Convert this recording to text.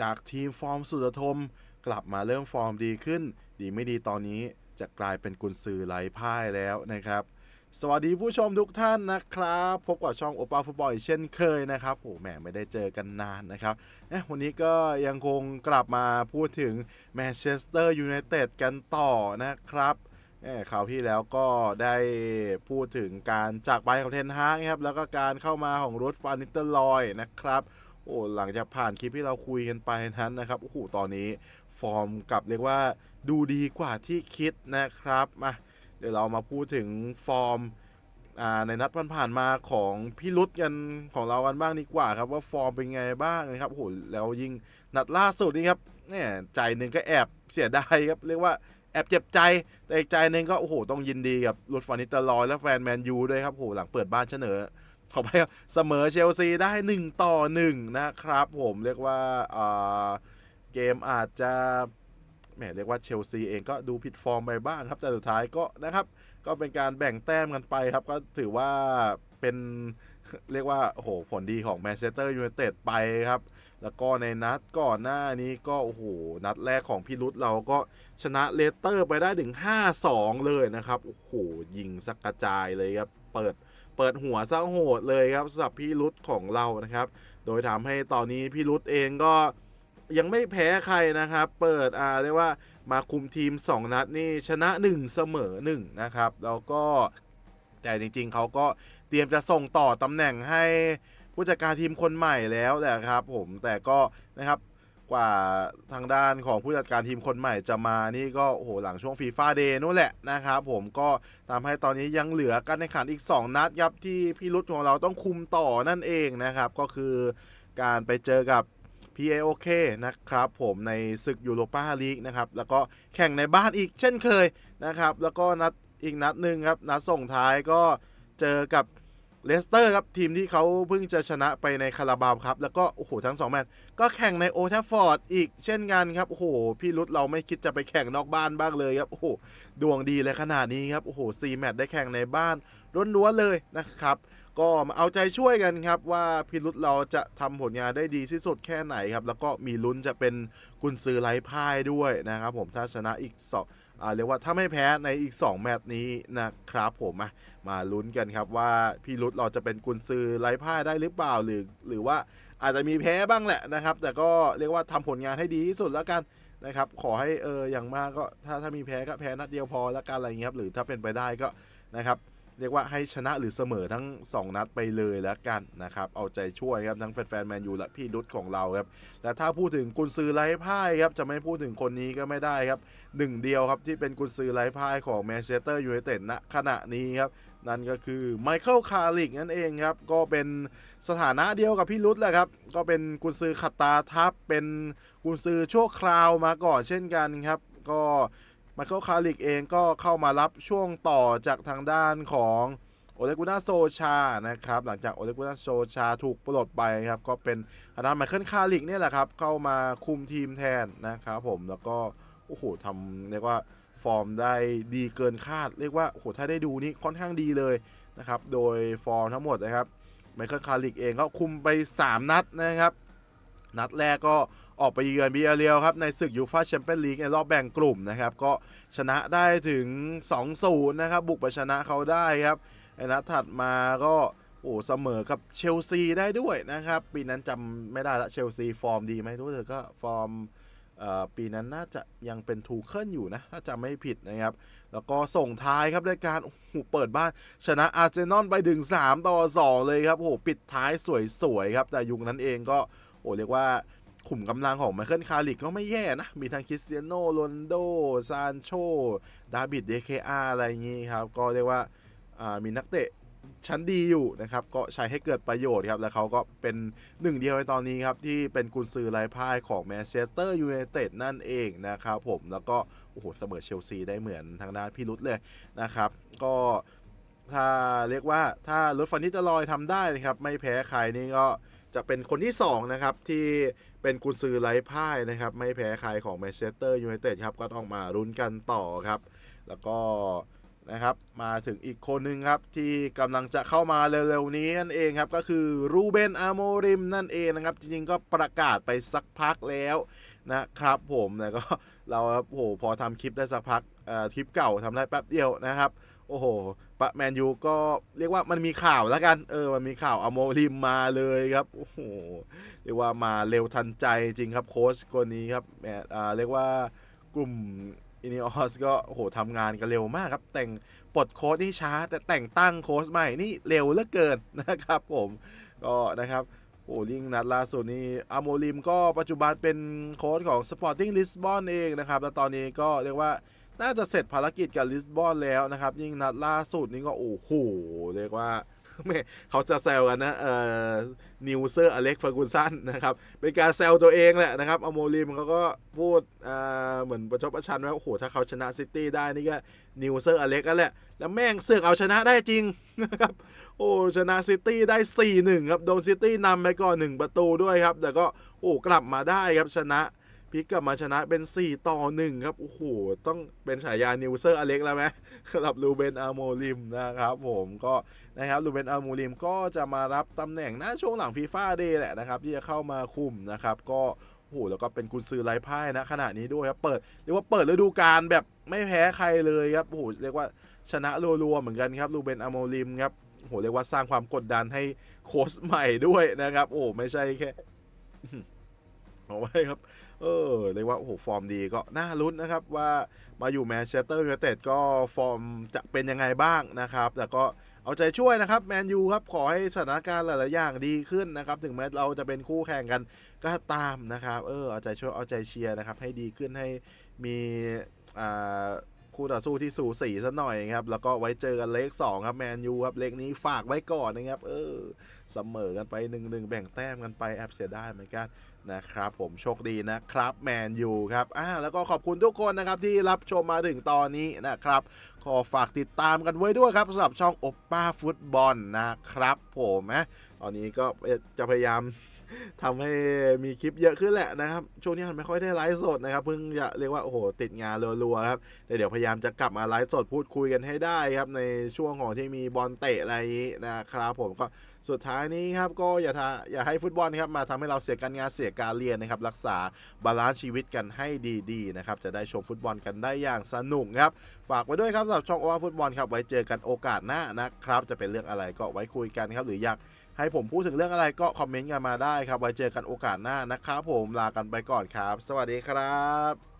จากทีมฟอร์มสุดทม กลับมาเริ่มฟอร์มดีขึ้น ดีไม่ดีตอนนี้จะกลายเป็นกุนซือไร้พ่ายแล้วนะครับ สวัสดีผู้ชมทุกท่านนะครับ พบกับช่องโอปาฟุตบอลอีกเช่นเคยนะครับโอ้แหมไม่ได้เจอกันนานนะครับเอ๊ะวันนี้ก็ยังคงกลับมาพูดถึงแมนเชสเตอร์ยูไนเต็ดกันต่อนะครับเอ๊ะคราวที่แล้วก็ได้พูดถึงการจากไปของเทนฮากครับแล้วก็การเข้ามาของรูทฟานิเตอร์ลอยนะครับ โอ้หลังจากผ่านคลิปที่เราคุยกันไปนั้นนะครับโอ้โหตอนนี้ฟอร์มกลับเรียกว่าดูดีกว่าที่คิดนะครับมาเดี๋ยวเรามาพูดถึงฟอร์มในนัดผ่านๆมาของพี่รุดกันของเรากันบ้างดีกว่าครับว่าฟอร์มเป็นไงบ้างนะครับโอ้โหแล้วยิ่งนัดล่าสุดนี่ครับเนี่ยใจหนึ่งก็แอบเสียดายครับเรียกว่าแอบเจ็บใจแต่อีกใจหนึ่งก็โอ้โหต้องยินดีกับรุดฟานิตลอยและแฟนแมนยูด้วยครับโอ้โหหลังเปิดบ้านเสนอ ขอไปครับเสมอเชลซีได้ 1 ต่อ 1 นะครับ ผมเรียกว่าอ่าเกมอาจจะแหมเรียกว่าเชลซีเองก็ดูผิดฟอร์มไปบ้างครับ แต่สุดท้ายก็นะครับ ก็เป็นการแบ่งแต้มกันไปครับ ก็ถือว่าเป็นเรียกว่าโอ้โหผลดีของแมนเชสเตอร์ยูไนเต็ดไปครับ แล้วก็ในนัดก่อนหน้านี้ก็โอ้โหนัดแรกของพี่รุดเราก็ชนะเลสเตอร์ไปได้ถึง 5-2 เลยนะครับ โอ้โหยิงสักกระจายเลยครับ เปิด เปิดหัวซะโหดเลยครับสำหรับพี่รุดของเรานะครับ โดยทำให้ตอนนี้พี่รุดเองก็ยังไม่แพ้ใครนะครับ เปิดอ่าเรียกว่ามาคุมทีม 2 นัดนี่ชนะ 1 เสมอ 1 นะครับ แล้วก็แต่จริงๆเขาก็เตรียมจะส่งต่อตำแหน่งให้ผู้จัดการทีมคนใหม่แล้วแหละครับผมแต่ก็นะครับ กว่าทางด้านของผู้จัดการทีมคนใหม่จะมานี่ก็โหหลังช่วงฟีฟ่าเดย์นู่นแหละนะครับผมก็ทำให้ตอนนี้ยังเหลือการแข่งขันอีก 2 นัดครับที่พี่รุดของเราต้องคุมต่อนั่นเองนะครับ ก็คือการไปเจอกับ PAOK นะครับผมในศึกยูโรปาลีกนะครับ แล้วก็แข่งในบ้านอีกเช่นเคยนะครับ แล้วก็นัดอีกนัดหนึ่งครับ นัดส่งท้ายก็เจอกับ เลสเตอร์ครับทีมที่เขาเพิ่งจะชนะไปในคาราบาวครับ แล้วก็โอ้โหทั้งสองแมตช์ก็แข่งในโอทัฟฟอร์ดอีกเช่นกันครับ โอ้โห พี่รุดเราไม่คิดจะไปแข่งนอกบ้านบ้างเลยครับ โอ้โห ดวงดีเลยขนาดนี้ครับ โอ้โหซีแมตช์ได้แข่งในบ้านล้วนๆเลยนะครับ ก็มาเอาใจช่วยกันครับ ว่าพี่รุดเราจะทำผลงานได้ดีที่สุดแค่ไหนครับ แล้วก็มีลุ้นจะเป็นกุนซือไร้พ่ายด้วยนะครับผมถ้าชนะอีกสอง เรียกว่าถ้าไม่แพ้ในอีก 2 แมตช์นี้นะครับผมมามาลุ้นกันครับว่าพี่รุดเราจะเป็นกุนซือไร้พ่ายได้หรือเปล่าหรือ หรือว่าอาจจะมีแพ้บ้างแหละนะครับ แต่ก็เรียกว่าทำผลงานให้ดีที่สุดแล้วกันนะครับขอให้เอออย่างมากก็ถ้าถ้ามีแพ้ก็แพ้นัดเดียวพอแล้วกันอะไรอย่างเงี้ยครับหรือถ้าเป็นไปได้ก็นะครับ เรียกว่าให้ชนะหรือเสมอทั้ง 2 นัดไปเลยแล้วกันนะครับ เอาใจช่วยครับทั้งแฟนๆแมนยูและพี่ดุดของเราครับและถ้าพูดถึงกุนซือไร้พ่ายครับจะไม่พูดถึงคนนี้ก็ไม่ได้ครับหนึ่งเดียวครับที่เป็นกุนซือไร้พ่ายของแมนเชสเตอร์ยูไนเต็ดณขณะนี้ครับนั่นก็คือไมเคิลคาริกนั่นเองครับ ก็เป็นสถานะเดียวกับพี่รุดแหละครับ ก็เป็นกุนซือขัดตาทับเป็นกุนซือชั่วคราวมาก่อนเช่นกันครับ ก็ ไมเคิลคาริกเองก็เข้ามารับช่วงต่อจากทางด้านของโอเลกุนาโซชานะครับหลังจากโอเลกุนาโซชาถูกปลดไปครับก็เป็นทางด้านไมเคิลคาริกเนี่ยแหละครับเข้ามาคุมทีมแทนนะครับผมแล้วก็โอ้โหทำเรียกว่าฟอร์มได้ดีเกินคาด เรียกว่าโอ้โหถ้าได้ดูนี่ค่อนข้างดีเลยนะครับโดยฟอร์มทั้งหมดนะครับไมเคิลคาริกเองก็คุมไป 3 นัดนะครับ นัดแรกก็ออกไปเยือนบีอเรียลครับ ในศึกยูฟาแชมเปี้ยนลีกในรอบแบ่งกลุ่มนะครับ ก็ชนะได้ถึง 2-0 นะครับ บุกไปชนะเขาได้ครับไอ้นัดถัดมาก็โอ้เสมอกับเชลซีได้ด้วยนะครับ ปีนั้นจำไม่ได้ละเชลซีฟอร์มดีไหมรู้สึกก็ฟอร์มปีนั้นน่าจะยังเป็นทูเคิลอยู่นะ ถ้าจำไม่ผิดนะครับ แล้วก็ส่งท้ายครับด้วยการโอ้โหเปิดบ้าน ชนะอาร์เซนอลไปถึง 3 ต่อ 2 เลยครับโอ้โหปิดท้ายสวยๆครับ แต่ยุคนั้นเองก็ อ้เรียกว่าขุมกำลังของไมเคิลคาริกก็ไม่แย่นะ มีทั้งคริสเตียโนโรนโด ซานโช ดาบิด เดเคอาอะไรอย่างงี้ครับ ก็เรียกว่าามีนักเตะชั้นดีอยู่นะครับ ก็ใช้ให้เกิดประโยชน์ครับ แล้วเขาก็เป็นหนึ่งเดียวในตอนนี้ครับ ที่เป็นกุนซือไร้พ่ายของแมนเชสเตอร์ยูไนเต็ดนั่นเองนะครับผม แล้วก็ โอ้โห เสมอเชลซีได้เหมือนทางด้านพี่รุดเลยนะครับ ก็ถ้าเรียกว่าถ้ารถฟันนิจลอยทำได้นะครับ ไม่แพ้ใครนี่ก็ จะเป็นคนที่ 2 นะครับ ที่เป็นกุนซือไร้พ่ายนะครับ ไม่แพ้ใครของแมนเชสเตอร์ยูไนเต็ดครับ ก็ต้องมารุ้นกันต่อครับ แล้วก็นะครับมาถึงอีกคนหนึ่งครับ ที่กำลังจะเข้ามาเร็วๆนี้นั่นเองครับ ก็คือรูเบนอาโมริมนั่นเองนะครับ จริงๆก็ประกาศไปสักพักแล้วนะครับผมแต่ก็เราครับโอ้โหพอทำคลิปได้สักพักเอ่อคลิปเก่าทำได้แป๊บเดียวนะครับ โอ้โหปะแมนยูก็เรียกว่ามันมีข่าวแล้วกัน เออ มันมีข่าวอโมริมมาเลยครับ โอ้โห เรียกว่ามาเร็วทันใจจริงครับโค้ชคนนี้ครับแหมอ่าเรียกว่ากลุ่มอินิออสก็โอ้โหทำงานกันเร็วมากครับ แต่งปลดโค้ชนี่ช้า แต่แต่งตั้งโค้ชใหม่นี่เร็วเหลือเกินนะครับผมก็นะครับโอ้ลิงนัดล่าสุดนี้อโมริมก็ปัจจุบันเป็นโค้ชของ Sporting Lisbon เองนะครับ แล้วตอนนี้ก็เรียกว่า น่าจะเสร็จภารกิจกับลิสบอนแล้วนะครับ ยิ่งนัดล่าสุดนี้ก็โอ้โหเรียกว่าแม่เขาจะแซวกันนะเอ่อนิวเซอร์อเล็กเฟอร์กูสันนะครับ เป็นการแซวตัวเองแหละนะครับอโมริมเขาก็พูดเอ่าเหมือนประชดประชันว่าโอ้โห ถ้าเขาชนะซิตี้ได้นี่ก็นิวเซอร์อเล็กนั่นแหละ แล้วแม่งเสือกเอาชนะได้จริงนะครับ โอ้ชนะซิตี้ได้ 4-1 ครับ โดนซิตี้นำไปก่อน 1 ประตูด้วยครับ แต่ก็โอ้กลับมาได้ครับชนะ พลิกกลับมาชนะเป็น 4 ต่อ 1 ครับ โอ้โห ต้องเป็นฉายานิวเซอร์อเล็กแล้วไหมสำหรับลูเบนอาโมริมนะครับผมก็นะครับลูเบนอาโมริมก็จะมารับตำแหน่งหน้าช่วงหลังฟีฟ่าเดย์แหละนะครับ ที่จะเข้ามาคุมนะครับ ก็โอ้โหแล้วก็เป็นกุนซือไร้พ่ายนะขณะนี้ด้วยครับเปิดเรียกว่าเปิดฤดูกาลแบบไม่แพ้ใครเลยครับโอ้โหเรียกว่าชนะรัวๆเหมือนกันครับลูเบนอาโมริมครับโอ้โหเรียกว่าสร้างความกดดันให้โค้ชใหม่ด้วยนะครับ โอ้ไม่ใช่แค่เอาไว้ครับ เออเรียกว่าโอ้โหฟอร์มดีก็น่าลุ้นนะครับว่ามาอยู่แมนเชสเตอร์ยูไนเต็ดก็ฟอร์มจะเป็นยังไงบ้างนะครับ แต่ก็เอาใจช่วยนะครับแมนยูครับขอให้สถานการณ์หลาย ๆ อย่างดีขึ้นนะครับ ถึงแม้เราจะเป็นคู่แข่งกันก็ตามนะครับ เออเอาใจช่วยเอาใจเชียร์นะครับ ให้ดีขึ้นให้มีอ่าคู่ต่อสู้ที่สูสีซะหน่อยครับ แล้วก็ไว้เจอกันเลข2ครับแมนยูครับเลขนี้ฝากไว้ก่อนนะครับ เออเสมอกันไปหนึ่งหนึ่งแบ่งแต้มกันไปแอบเสียดายเหมือนกัน นะครับผมโชคดีนะครับแมนยูครับอ่าแล้วก็ขอบคุณทุกคนนะครับที่รับชมมาถึงตอนนี้นะครับ ขอฝากติดตามกันไว้ด้วยครับสำหรับช่องอบป้าฟุตบอลนะครับผมนะตอนนี้ก็จะพยายาม ทำให้มีคลิปเยอะขึ้นแหละนะครับ ช่วงนี้มันไม่ค่อยได้ไลฟ์สดนะครับ เพิ่งจะเรียกว่าโอ้โหติดงานรัวๆครับแต่เดี๋ยวพยายามจะกลับมาไลฟ์สดพูดคุยกันให้ได้ครับ ในช่วงของที่มีบอลเตะอะไรนี้นะครับผมก็สุดท้ายนี้ครับก็อย่าทาอย่าให้ฟุตบอลครับมาทำให้เราเสียการงานเสียการเรียนนะครับ รักษาบาลานซ์ชีวิตกันให้ดีๆนะครับจะได้ชมฟุตบอลกันได้อย่างสนุกครับฝากไว้ด้วยครับสำหรับช่องโอวาฟุตบอลครับไว้เจอกันโอกาสหน้านะครับ จะเป็นเรื่องอะไรก็ไว้คุยกันครับ หรืออยาก ให้ผมพูดถึงเรื่องอะไรก็คอมเมนต์กันมาได้ครับ ไว้เจอกันโอกาสหน้านะครับผมลากันไปก่อนครับ สวัสดีครับ